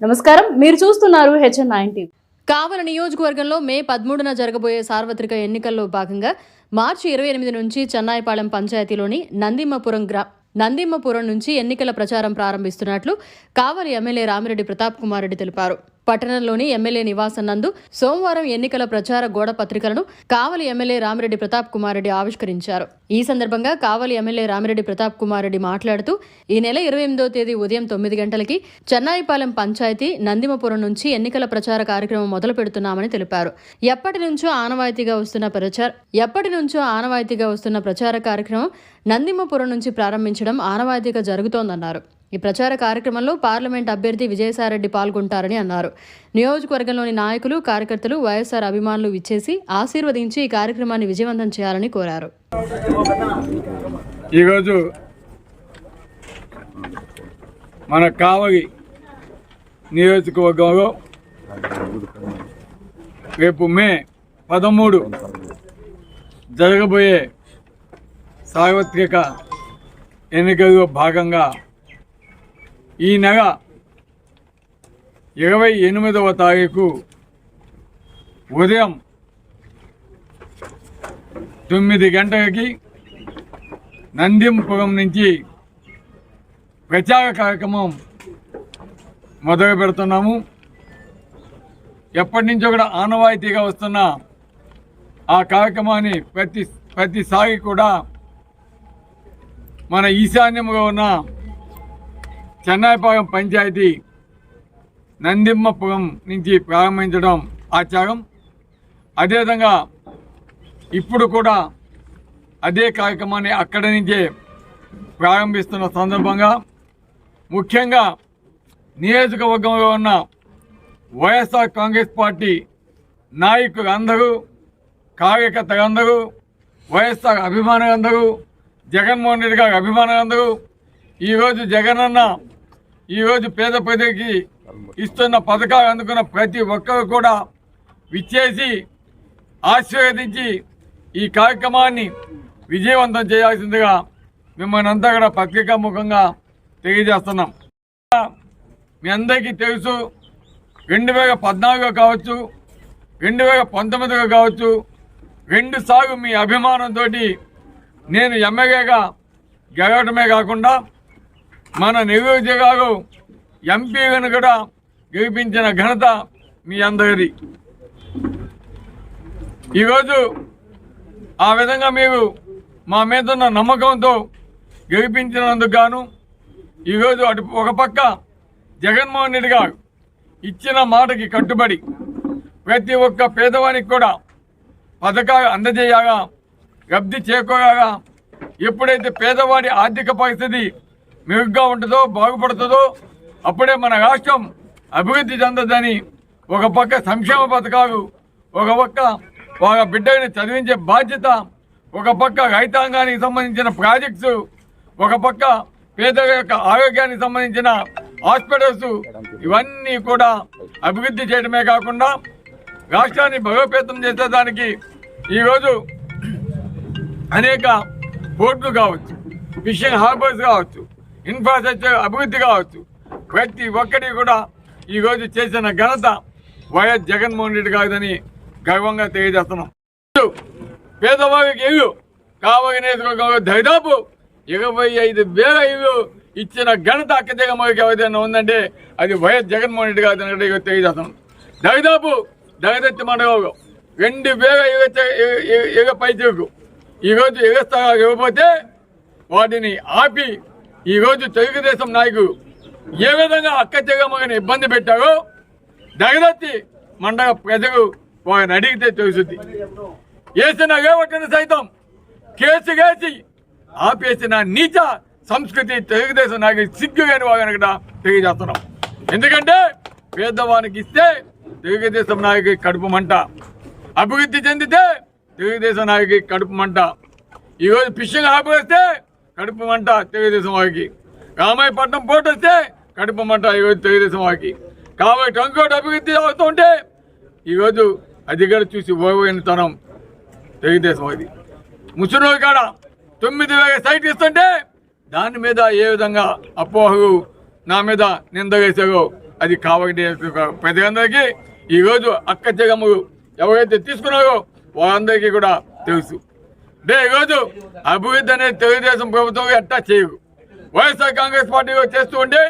నమస్కారం. మీరు చూస్తున్నారు హెచ్ఎన్ నైన్ టీవీ. కావల నియోజకవర్గంలో మే పదమూడున జరగబోయే సార్వత్రిక ఎన్నికల్లో భాగంగా మార్చి ఇరవై ఎనిమిది నుంచి చెన్నాయిపాలెం పంచాయతీలోని నందిమ్మపురం గ్రా నందిమ్మపురం నుంచి ఎన్నికల ప్రచారం ప్రారంభిస్తున్నట్లు కావలి ఎమ్మెల్యే రామిరెడ్డి ప్రతాప్ కుమార్ రెడ్డి తెలిపారు. పట్టణంలోని ఎమ్మెల్యే నివాసం నందు సోమవారం ఎన్నికల ప్రచార గోడ పత్రికలను కావలి ఎమ్మెల్యే రామిరెడ్డి ప్రతాప్ కుమార్ రెడ్డి ఆవిష్కరించారు. ఈ సందర్భంగా కావలి ఎమ్మెల్యే రామిరెడ్డి ప్రతాప్ కుమార్ రెడ్డి మాట్లాడుతూ ఈ నెల ఇరవై ఎనిమిదో తేదీ ఉదయం తొమ్మిది గంటలకి చెన్నాయిపాలెం పంచాయతీ నందిమపురం నుంచి ఎన్నికల ప్రచార కార్యక్రమం మొదలు పెడుతున్నామని తెలిపారు. ఎప్పటి నుంచో ఆనవాయితీగా వస్తున్న ప్రచార ఎప్పటి నుంచో ఆనవాయితీగా వస్తున్న ప్రచార కార్యక్రమం నందిమపురం నుంచి ప్రారంభించడం ఆనవాయితీగా జరుగుతోందన్నారు. ఈ ప్రచార కార్యక్రమంలో పార్లమెంట్ అభ్యర్థి విజయసాయిరెడ్డి పాల్గొంటారని అన్నారు. నియోజకవర్గంలోని నాయకులు కార్యకర్తలు వైఎస్ఆర్ అభిమానులు విచ్చేసి ఆశీర్వదించి ఈ కార్యక్రమాన్ని విజయవంతం చేయాలని కోరారు. ఈరోజు మన కావలి నియోజకవర్గంలో రేపు మే పదమూడు జరగబోయే సార్వత్రిక ఎన్నికల్లో భాగంగా ఈ నెల ఇరవై ఎనిమిదవ తారీఖు ఉదయం తొమ్మిది గంటలకి నందింపురం నుంచి ప్రచార కార్యక్రమం మొదలు పెడుతున్నాము. ఎప్పటి నుంచో కూడా ఆనవాయితీగా వస్తున్న ఆ కార్యక్రమాన్ని ప్రతి ప్రతిసారి కూడా మన ఈశాన్యంలో ఉన్న చెన్నాయిపాలెం పంచాయతీ నందిమ్మపురం నుంచి ప్రారంభించడం ఆచారం. అదేవిధంగా ఇప్పుడు కూడా అదే కార్యక్రమాన్ని అక్కడి నుంచే ప్రారంభిస్తున్న సందర్భంగా ముఖ్యంగా నియోజకవర్గంలో ఉన్న వైఎస్ఆర్ కాంగ్రెస్ పార్టీ నాయకులు అందరూ కార్యకర్తలందరూ వైఎస్ఆర్ అభిమానులందరూ జగన్మోహన్ రెడ్డి గారి అభిమానులందరూ ఈరోజు జగనన్న ఈరోజు పేద ప్రజలకి ఇస్తున్న పథకాలు అందుకున్న ప్రతి ఒక్కరు కూడా విచ్చేసి ఆశీర్వదించి ఈ కార్యక్రమాన్ని విజయవంతం చేయాల్సిందిగా మిమ్మల్ని అంతా కూడా పత్రికా ముఖంగా తెలియజేస్తున్నాం. మీ అందరికీ తెలుసు రెండు వేల పద్నాలుగులో కావచ్చు రెండు వేల పంతొమ్మిదిలో కావచ్చు రెండు సార్లు మీ అభిమానంతో నేను ఎమ్మెల్యేగా గెలవటమే కాకుండా మన నియోజకవర్గం ఎంపీలను కూడా గెలిపించిన ఘనత మీ అందరిది. ఈరోజు ఆ విధంగా మీరు మా మీద ఉన్న నమ్మకంతో గెలిపించినందుకు గాను ఈరోజు అటు ఒక పక్క జగన్మోహన్ రెడ్డి గారు ఇచ్చిన మాటకి కట్టుబడి ప్రతి ఒక్క పేదవానికి కూడా పథకాలు అందజేయగా లబ్ధి చేకూరగా ఎప్పుడైతే పేదవాడి ఆర్థిక పరిస్థితి మెరుగ్గా ఉంటుందో బాగుపడుతుందో అప్పుడే మన రాష్ట్రం అభివృద్ధి చెందదని ఒక పక్క సంక్షేమ పథకాలు ఒక పక్క వాళ్ళ బిడ్డని చదివించే బాధ్యత ఒక పక్క రైతాంగానికి సంబంధించిన ప్రాజెక్ట్స్ ఒక పక్క పేదల యొక్క ఆరోగ్యానికి సంబంధించిన హాస్పిటల్స్ ఇవన్నీ కూడా అభివృద్ధి చేయడమే కాకుండా రాష్ట్రాన్ని బలోపేతం చేసేదానికి ఈరోజు అనేక పోర్టులు కావచ్చు ఫిషింగ్ హార్బర్స్ కావచ్చు ఇన్ఫ్రాస్ట్రక్చర్ అభివృద్ధి కావచ్చు. ప్రతి ఒక్కటి కూడా ఈరోజు చేసిన ఘనత వైఎస్ జగన్మోహన్ రెడ్డి కాదని గర్వంగా తెలియజేస్తున్నాం. పేదవారికి ఇల్లు కావలి నియోజకవర్గంలో దాదాపు ఇరవై ఐదు వేల ఇల్లు ఇచ్చిన ఘనత అక్క జగన్మోహన్కి ఎవరైనా ఉందంటే అది వైఎస్ జగన్మోహన్ రెడ్డి కాదని ఇక తెలియజేస్తున్నాం. దాదాపు దగదత్తి మండలంలో రెండు వేల ఇరవై ఇరవై పైచకు ఈరోజు ఎగస్తాగా ఇవ్వకపోతే వాటిని ఆపి ఈరోజు తెలుగుదేశం నాయకుడు ఏ విధంగా అక్క చెగమ్మని ఇబ్బంది పెట్టారో దగదత్తి మండల ప్రజలు వారిని అడిగితే తెలుసుద్ది. వేసిన రేవటిని సైతం కేసు వేసి ఆపేసిన నీచ సంస్కృతి తెలుగుదేశం నాయకు సిగ్గు కాని వారిని కూడా తెలియజేస్తున్నాం. ఎందుకంటే పేదవానికి ఇస్తే తెలుగుదేశం నాయకు కడుపు మంట. అభివృద్ధి చెందితే తెలుగుదేశం నాయకు కడుపు మంట. ఈరోజు ఫిషింగ్ ఆపేస్తే కడుపు మంట తెలుగుదేశం వారికి రామాయపట్నం పోటీ వస్తే కడుపు మంట ఈరోజు తెలుగుదేశం వారికి కాబట్టి ఇంకోటి అభివృద్ధి అవుతుంటే ఈరోజు అధికారులు చూసి ఓవైనతనం తెలుగుదేశం అది ముసలి కాడ తొమ్మిది వేల సైట్ ఇస్తుంటే దాని మీద ఏ విధంగా అపోహలు నా మీద నింద వేసారో అది కావాలంటే ప్రజలందరికీ ఈరోజు అక్క జగమ్ము ఎవరైతే తీసుకున్నారో వాళ్ళందరికీ కూడా తెలుసు. అంటే ఈరోజు అభివృద్ధి అనేది తెలుగుదేశం ప్రభుత్వం ఎట్టా చేయవు. వైఎస్ఆర్ కాంగ్రెస్ పార్టీ చేస్తూ ఉంటే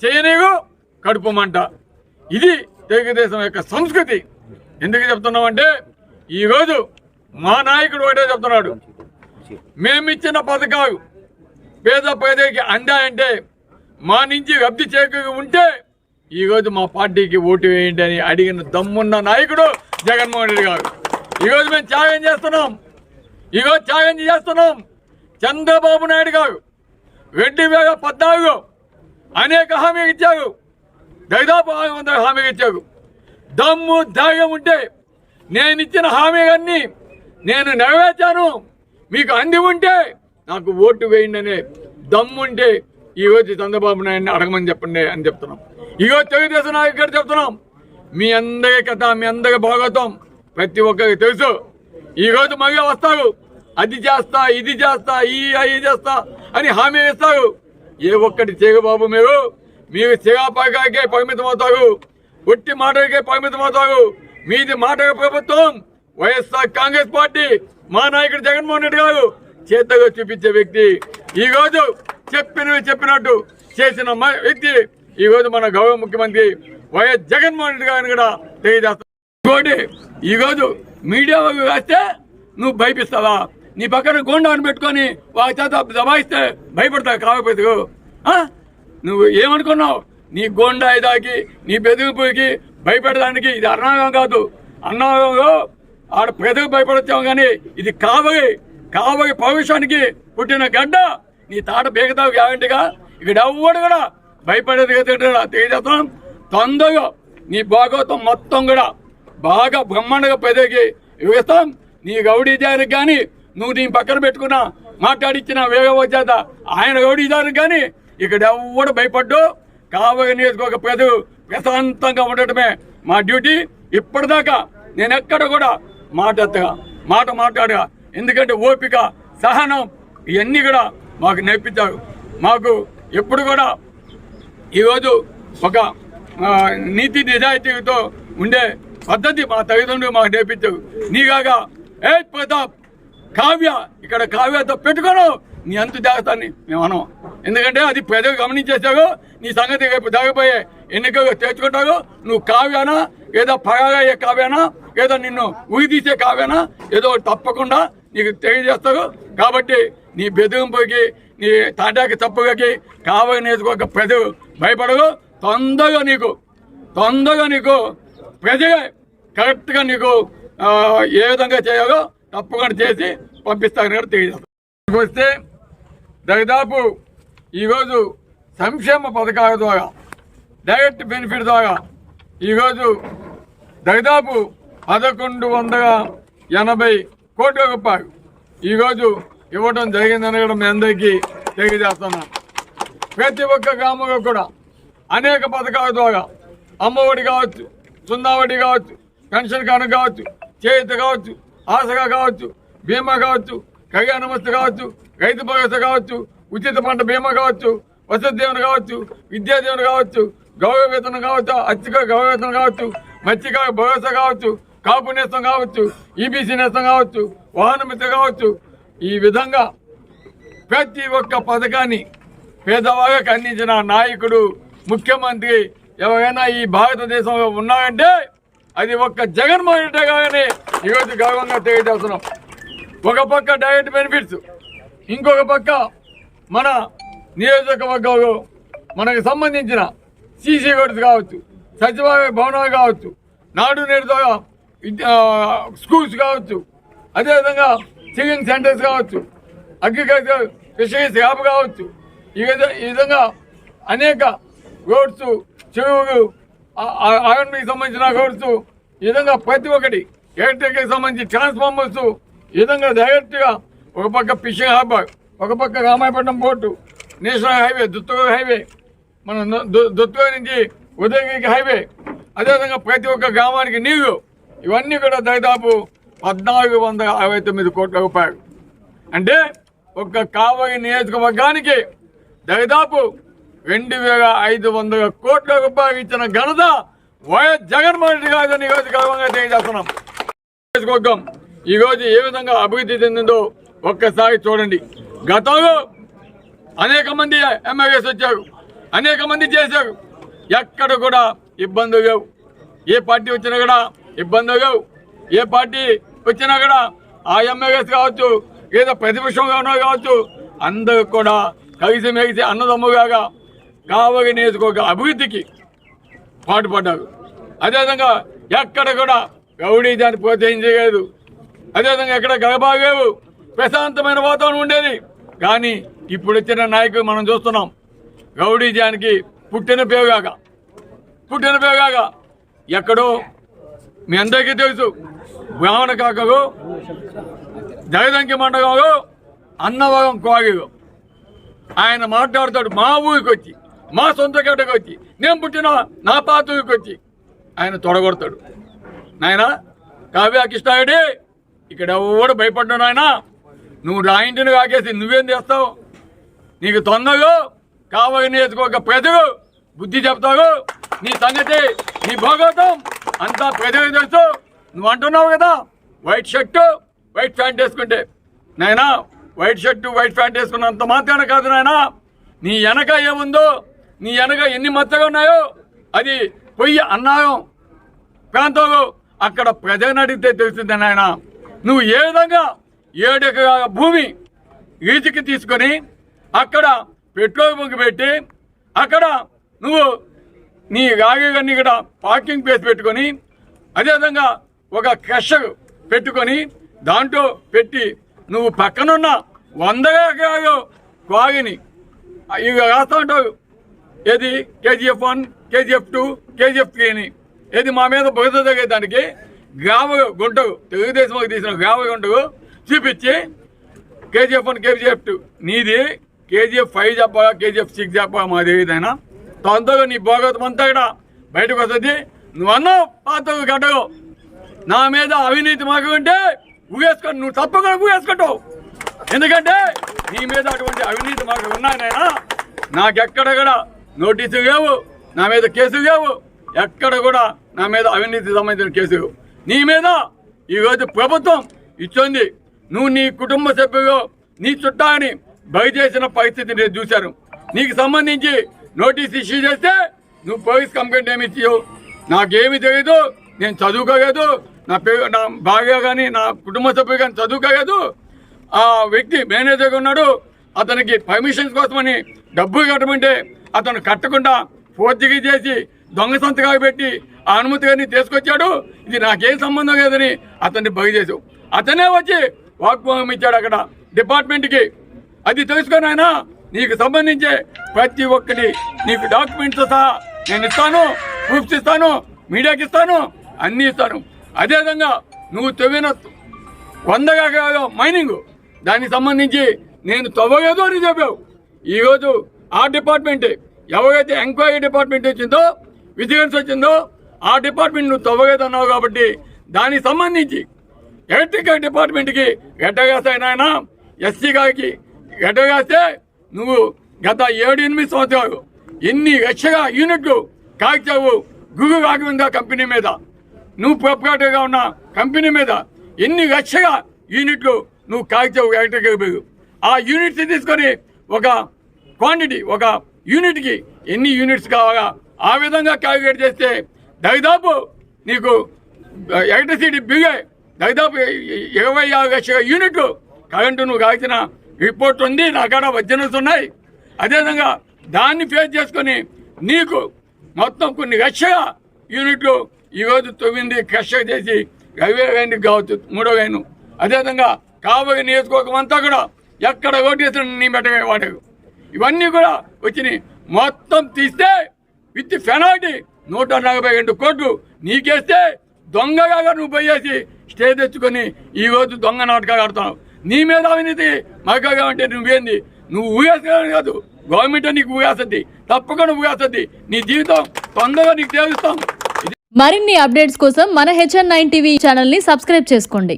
చేయనీరు కడుపు మంట ఇది తెలుగుదేశం యొక్క సంస్కృతి. ఎందుకు చెప్తున్నామంటే ఈరోజు మా నాయకుడు ఒకటే చెప్తున్నాడు. మేమిచ్చిన పథకాలు పేద పేదకి అందాయంటే మా నుంచి లబ్ధి చేకూరి ఉంటే ఈరోజు మా పార్టీకి ఓటు వేయండి అని అడిగిన దమ్మున్న నాయకుడు జగన్మోహన్ రెడ్డి గారు. ఈరోజు మేము త్యాగం చేస్తున్నాం. ఇగో త్యాగం చేస్తున్నాం. చంద్రబాబు నాయుడు గారు రెండు వేల పద్నాలుగు అనేక హామీలు ఇచ్చారు. దాదాపు ఆరు వందల హామీలు ఇచ్చారు. దమ్ము ధైర్యం ఉంటే నేను ఇచ్చిన హామీలన్నీ నేను నెరవేర్చాను. మీకు అంది ఉంటే నాకు ఓటు వేయండి అనే దమ్ముంటే ఈరోజు చంద్రబాబు నాయుడిని అడగమని చెప్పండి అని చెప్తున్నాం. ఈరోజు తెలుగుదేశం నాయకుడు చెప్తున్నాం. మీ అందరి కథ మీ అందరి భాగవతం ప్రతి ఒక్కరికి తెలుసు. ఈరోజు మళ్ళీ వస్తారు అది చేస్తా ఇది చేస్తా ఈ అవి చేస్తా అని హామీ ఇస్తారు ఏ ఒక్కటి చేయరు బాబు మీరు. మీరు శిలాపాకాకే పరిమితం అవుతారు ఒట్టి మాటలకే పరిమితం అవుతారు మీది మాటల ప్రభుత్వం వైఎస్ఆర్ కాంగ్రెస్ పార్టీ మా నాయకుడు జగన్మోహన్ రెడ్డి గారు చేతగా చూపించే వ్యక్తి. ఈ రోజు చెప్పినవి చెప్పినట్టు చేసిన వ్యక్తి. ఈ రోజు మన గౌరవ ముఖ్యమంత్రి వైఎస్ జగన్మోహన్ రెడ్డి గారిని కూడా తెలియజేస్తారు ఇంకోటి ఈ రోజు మీడియా వేస్తే నువ్వు భయపిస్తావా? నీ పక్కన గోండాన్ని పెట్టుకొని వాళ్ళ చేత దబాయిస్తే భయపడతావు కాకపోతే. నువ్వు ఏమనుకున్నావు? నీ గోండా ఇదాకి నీ బెదిరింపుకి భయపెడడానికి ఇది అన్నాగం కాదు. అన్నాగంలో ఆడ పెదవి భయపడతాం కానీ ఇది కావలి కావలి భవిష్యానికి పుట్టిన గడ్డ. నీ తాట బేగతావు గ్యారంటీగా. ఇక్కడ ఎవ్వడు కూడా భయపడేది తెలియజేస్తాం. తొందరగా నీ భాగవతం మొత్తం కూడా బాగా బ్రహ్మాండంగా పెరిగి ఇస్తాం నీ గౌడీజానికి కానీ నువ్వు నీ పక్కన పెట్టుకున్న మాట్లాడిచ్చిన వేగవ చేత ఆయన గౌడీ కానీ ఇక్కడ ఎవ్వడు భయపడ్డు కావలి నియోజకవర్గ ప్రజలు ప్రశాంతంగా ఉండటమే మా డ్యూటీ. ఇప్పటిదాకా నేను ఎక్కడ కూడా మాట్లాడగా మాట మాట్లాడగా ఎందుకంటే ఓపిక సహనం ఇవన్నీ కూడా మాకు నేర్పించారు. మాకు ఎప్పుడు కూడా ఈరోజు ఒక నీతి నిజాయితీతో ఉండే పద్ధతి మా తల్లిదండ్రులు మాకు నేర్పించారు. నీగాగా ఏ ప్రతాప్ కావ్య ఇక్కడ కావ్యతో పెట్టుకోను. నీ అంతు జాగ్రత్తని మేము అనం ఎందుకంటే అది ప్రజలు గమనించేసావు నీ సంగతి రేపు జరగబోయే ఎన్నికలు తెచ్చుకుంటావు నువ్వు కావ్యానా ఏదో పగాగయ్యే కావ్యానా ఏదో నిన్ను ఉరి తీసే కావ్యానా ఏదో తప్పకుండా నీకు తెలియజేస్తారు. కాబట్టి నీ బెదిరింపుకి నీ తాటాకి తప్పులకి కావ్య నేర్చుకోక ప్రజలు భయపడవు తొందరగా నీకు తొందరగా నీకు ప్రజలే కరెక్ట్గా నీకు ఏ విధంగా చేయాలో తప్పకుండా చేసి పంపిస్తారని కూడా తెలియజేస్తాను వస్తే దాదాపు ఈరోజు సంక్షేమ పథకాల ద్వారా డైరెక్ట్ బెనిఫిట్ ద్వారా ఈరోజు దాదాపు పదకొండు వందల ఎనభై కోట్ల రూపాయలు ఈరోజు ఇవ్వడం జరిగిందని కూడా మీ అందరికీ తెలియజేస్తున్నాను. ప్రతి ఒక్క గ్రామంలో కూడా అనేక పథకాల ద్వారా అమ్మఒడి కావచ్చు సున్నావడి కావచ్చు పెన్షన్ కానుక కావచ్చు చేయుత కావచ్చు ఆశగా కావచ్చు బీమా కావచ్చు కళ్యాణమస్త కావచ్చు రైతు భరోసా కావచ్చు ఉచిత పంట బీమా కావచ్చు వసతి దీవెన కావచ్చు విద్యా దీవెన కావచ్చు గౌరవ వేతనం కావచ్చు అత్యక గౌరవ వేతనం కావచ్చు మత్స్యక భరోసా కావచ్చు కాపు నేస్తం కావచ్చు ఈబీసీ నేస్తం కావచ్చు వాహన మిత్ర కావచ్చు. ఈ విధంగా ప్రతి ఒక్క పథకాన్ని పేదవాళ్ళకి అందించిన నాయకుడు ముఖ్యమంత్రి ఎవరైనా ఈ భారతదేశంలో ఉన్నారంటే అది ఒక్క జగన్మోహన్ రెడ్డి గారిని ఈరోజు గౌరవంగా తెలియజేస్తున్నాం. ఒక పక్క డైరెక్ట్ బెనిఫిట్స్ ఇంకొక పక్క మన నియోజకవర్గంలో మనకు సంబంధించిన సీసీ రోడ్స్ కావచ్చు సచివాలయ భవనాలు కావచ్చు నాడు నేడు ద్వారా విద్య- స్కూల్స్ కావచ్చు అదేవిధంగా సింగింగ్ సెంటర్స్ కావచ్చు అగ్రికల్చర్ ఫిషరీస్ యాప్ కావచ్చు ఈ ఈ విధంగా అనేక రోడ్స్ చెరువులు ఆర్ఎన్బికి సంబంధించిన అకౌంట్స్ ఈ విధంగా ప్రతి ఒక్కటి ఎలక్ట్రిక్కి సంబంధించి ట్రాన్స్ఫార్మర్స్ ఈ విధంగా డైరెక్ట్గా ఒక పక్క ఫిషింగ్ హార్బర్ ఒక పక్క Ramayapatnam port national highway Dutturu highway మన ను- దు- దుత్తూరు నుంచి ఉదయగిరికి హైవే అదేవిధంగా ప్రతి ఒక్క గ్రామానికి నీరు ఇవన్నీ కూడా దాదాపు పద్నాలుగు వందల అరవై తొమ్మిది కోట్ల రూపాయలు. అంటే ఒక్క కావలి నియోజకవర్గానికి దాదాపు రెండు వేల ఐదు వందల కోట్ల రూపాయలు ఇచ్చిన ఘనత వైఎస్ జగన్మోహన్ రెడ్డి గారి నియోజకవర్గంగా గర్వంగా తెలియజేస్తున్నాం. నియోజకవర్గం ఈరోజు ఏ విధంగా అభివృద్ధి చెందిందో ఒక్కసారి చూడండి. గతంలో అనేక మంది ఎమ్మెల్యేస్ వచ్చారు. అనేక మంది చేశారు. ఎక్కడ కూడా ఇబ్బందులు లేవు. ఏ పార్టీ వచ్చినా కూడా ఇబ్బందులు లేవు. ఏ పార్టీ వచ్చినా కూడా ఆ ఎమ్మెల్యేస్ కావచ్చు లేదా ప్రతిపక్షంగా ఉన్నా కావచ్చు అందరూ కూడా కలిసి మెలిసి అన్నదమ్ముగా కావలి నియోజకవర్గ అభివృద్ధికి పాటుపడ్డారు. అదేవిధంగా ఎక్కడ కూడా గౌడీ దాన్ని ప్రోత్సహించలేదు. అదేవిధంగా ఎక్కడ గడబాగేవు ప్రశాంతమైన వాతావరణం ఉండేది. కానీ ఇప్పుడు వచ్చిన నాయకులు మనం చూస్తున్నాం గౌడీ జానికి పుట్టిన పేరుగాక. పుట్టిన పేరుగాక. ఎక్కడో మీ అందరికీ తెలుసు బ్రాహ్మణ కాకలు జగదంకి మండలంలో అన్నవరం కోగిలు ఆయన మాట్లాడతాడు మా ఊరికి వచ్చి మా సొంత గడ్డకు వచ్చి నేను పుట్టిన నా పాత వచ్చి ఆయన తొడగొడతాడు. నాయన కావ్య కృష్ణాయుడి ఇక్కడ ఎవడు భయపడ్డాడు ఆయన నువ్వు నా ఇంటిని కాకేసి నువ్వేం చేస్తావు? నీకు తొందరగా కావాలి నేర్చుకోక ప్రజలు బుద్ధి చెప్తావు నీ సంగతి నీ భోగవతం అంతా ప్రజలకు తెలుసు. నువ్వు అంటున్నావు కదా వైట్ షర్టు వైట్ ప్యాంట్ వేసుకుంటే. నాయనా వైట్ షర్టు వైట్ ప్యాంట్ వేసుకున్నంత మాత్రాన కాదు నాయనా. నీ వెనక ఏముందో నీ వెనక ఎన్ని మచ్చగా ఉన్నాయో అది పొయ్యి అన్నాయం ప్రాంతంలో అక్కడ ప్రజలను అడిగితే తెలుస్తుంది నాయన. నువ్వు ఏ విధంగా ఏడెకరాల భూమి ఈచికి తీసుకొని అక్కడ పెట్రోల్ బంక్ పెట్టి అక్కడ నువ్వు నీ రాగేగాన్ని ఇక్కడ పార్కింగ్ ప్లేస్ పెట్టుకొని అదేవిధంగా ఒక క్రషర్ పెట్టుకొని దాంట్లో పెట్టి నువ్వు పక్కనున్న వంద ఎకరాలు వాగిని ఇవి రాస్తా ఉంటావు. ఏది? KGF one KGF two KGF three అని. ఏది మా మీద బుగత తగ్గేదానికి గ్రామ గుంటకు తెలుగుదేశంలోకి తీసిన గ్రామ గుంటకు చూపించి కేజీఎఫ్ వన్ కేజీఎఫ్ టూ. నీది కేజీఎఫ్ ఫైవ్ చెప్పాలా కేజీఎఫ్ సిక్స్ చెప్పాలా మాది ఏదైనా. తొందరగా నీ భోగతం అంతా కూడా బయటకు వస్తుంది. నువ్వు అన్నావు పాత గడ్డవు నా మీద అవినీతి మాకు ఉంటే ఊగేసుకో నువ్వు తప్పకుండా ఊగేసుకుంటావు. ఎందుకంటే నీ మీద అటువంటి అవినీతి మాకు ఉన్నాయి నాకెక్కడ కూడా నోటీసు లేవు నా మీద కేసు లేవు ఎక్కడ కూడా నా మీద అవినీతి సంబంధించిన కేసు నీ మీద ఈరోజు ప్రభుత్వం ఇచ్చింది నువ్వు నీ కుటుంబ సభ్యులు నీ చుట్టాన్ని బయట చేసిన పరిస్థితి నేను చూశాను. నీకు సంబంధించి నోటీస్ ఇష్యూ చేస్తే నువ్వు పోలీస్ కంప్లైంట్ ఏమి ఇచ్చావు నాకేమి తెలియదు నేను చదువుకోలేదు నా పేరు నా భార్య కానీ నా కుటుంబ సభ్యులు కానీ చదువుకోలేదు. ఆ వ్యక్తి మేనేజర్గా ఉన్నాడు అతనికి పర్మిషన్స్ కోసమని డబ్బు కట్టమంటే అతను కట్టకుండా ఫోర్జరీ చేసి దొంగ సంతకాలు పెట్టి ఆ అనుమతి గారిని తీసుకొచ్చాడు. ఇది నాకేం సంబంధం లేదని అతన్ని బయట చేసావు అతనే వచ్చి వాగ్వాహం ఇచ్చాడు అక్కడ డిపార్ట్మెంట్కి అది తెలుసుకొని ఆయన నీకు సంబంధించే ప్రతి ఒక్కటి నీకు డాక్యుమెంట్స్ సహా నేను ఇస్తాను ప్రూఫ్స్ ఇస్తాను మీడియాకి ఇస్తాను అన్నీ ఇస్తాను. అదేవిధంగా నువ్వు తవ్విన వందగా కాదు మైనింగ్ దానికి సంబంధించి నేను తవ్వలేదు అని చెప్పావు. ఈరోజు ఆ డిపార్ట్మెంటే ఎవరైతే ఎంక్వైరీ డిపార్ట్మెంట్ వచ్చిందో విజిలెన్స్ వచ్చిందో ఆ డిపార్ట్మెంట్ నువ్వు తవ్వగదన్నావు కాబట్టి దానికి సంబంధించి ఎలక్ట్రికల్ డిపార్ట్మెంట్కి ఎట్టగాస్తాయి నాయన ఎస్సీ గారికి ఎట్టగాస్తే నువ్వు గత ఏడు ఎనిమిది సంవత్సరాలు ఎన్ని లక్షల యూనిట్లు కాల్చావు గురు రాఘవేంద్ర కంపెనీ మీద. నువ్వు ప్రొపరేటర్గా ఉన్న కంపెనీ మీద ఎన్ని లక్షల యూనిట్లు నువ్వు కాల్చావు ఎలక్ట్రికల్ బిల్లు. ఆ యూనిట్స్ తీసుకొని ఒక క్వాంటిటీ ఒక యూనిట్కి ఎన్ని యూనిట్స్ కావాలా? ఆ విధంగా క్యాలిక్యులేట్ చేస్తే దాదాపు నీకు ఎలక్ట్రిసిటీ బిగే దాదాపు ఇరవై ఆరు లక్షల యూనిట్లు కరెంటు నువ్వు కాల్చిన రిపోర్ట్ ఉంది నా కాడ వజ్జనస్ ఉన్నాయి. అదేవిధంగా దాన్ని ఫేస్ చేసుకొని నీకు మొత్తం కొన్ని లక్షల యూనిట్లు ఈరోజు తొమ్మిది కష్ట చేసి రవి వేణి కావచ్చు మూడో వేణు అదేవిధంగా కాబోయే నియోజకవర్గం అంతా కూడా ఎక్కడ ఓటేసిన నీ మెట్టగా వాడారు ఇవన్నీ కూడా వచ్చినాయి మొత్తం తీస్తే విత్ పెనాల్టీ నూట నలభై రెండు కోట్లు నీకేస్తే దొంగగా నువ్వు పోయేసి స్టే తెచ్చుకొని ఈ రోజు దొంగ నాటకాలు ఆడుతున్నావు నీ మీద అవినీతి మగ్గగా అంటే నువ్వేంది నువ్వు ఊగేసుకోవడం కాదు. గవర్నమెంట్ నీకు ఊగేస్తుంది. తప్పకుండా ఊగేస్తుంది. నీ జీవితం తొందరగా నీకు తేలుస్తాం. మరిన్ని అప్డేట్స్ కోసం మన హెచ్ఎన్ నైన్ టీవీ ఛానల్ని సబ్స్క్రైబ్ చేసుకోండి.